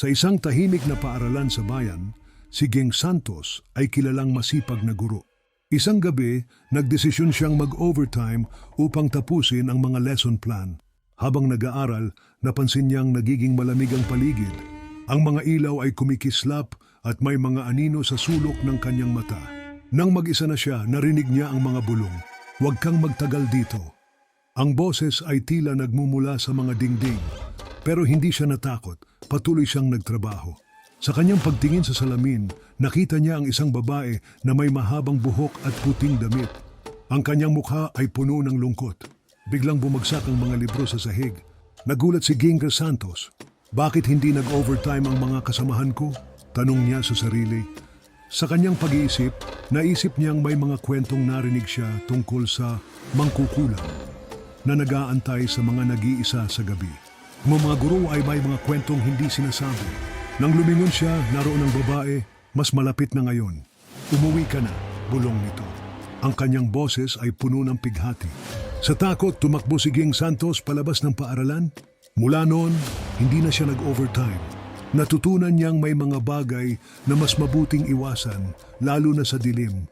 Sa isang tahimik na paaralan sa bayan, si Ging Santos ay kilalang masipag na guro. Isang gabi, nagdesisyon siyang mag-overtime upang tapusin ang mga lesson plan. Habang nag-aaral, napansin niyang nagiging malamig ang paligid. Ang mga ilaw ay kumikislap at may mga anino sa sulok ng kanyang mata. Nang mag-isa na siya, narinig niya ang mga bulong. Huwag kang magtagal dito. Ang boses ay tila nagmumula sa mga dingding. Pero hindi siya natakot, patuloy siyang nagtrabaho. Sa kanyang pagtingin sa salamin, nakita niya ang isang babae na may mahabang buhok at puting damit. Ang kanyang mukha ay puno ng lungkot. Biglang bumagsak ang mga libro sa sahig. Nagulat si Ginga Santos. Bakit hindi nag-overtime ang mga kasamahan ko? Tanong niya sa sarili. Sa kanyang pag-iisip, naisip niyang may mga kwentong narinig siya tungkol sa mangkukulam na nag-aantay sa mga nag-iisa sa gabi. Ang mga guro ay may mga kwentong hindi sinasabi. Nang lumingon siya, naroon ang babae, mas malapit na ngayon. Umuwi ka na, bulong nito. Ang kanyang boses ay puno ng pighati. Sa takot, tumakbo si Ging Santos palabas ng paaralan. Mula noon, hindi na siya nag-overtime. Natutunan niyang may mga bagay na mas mabuting iwasan, lalo na sa dilim.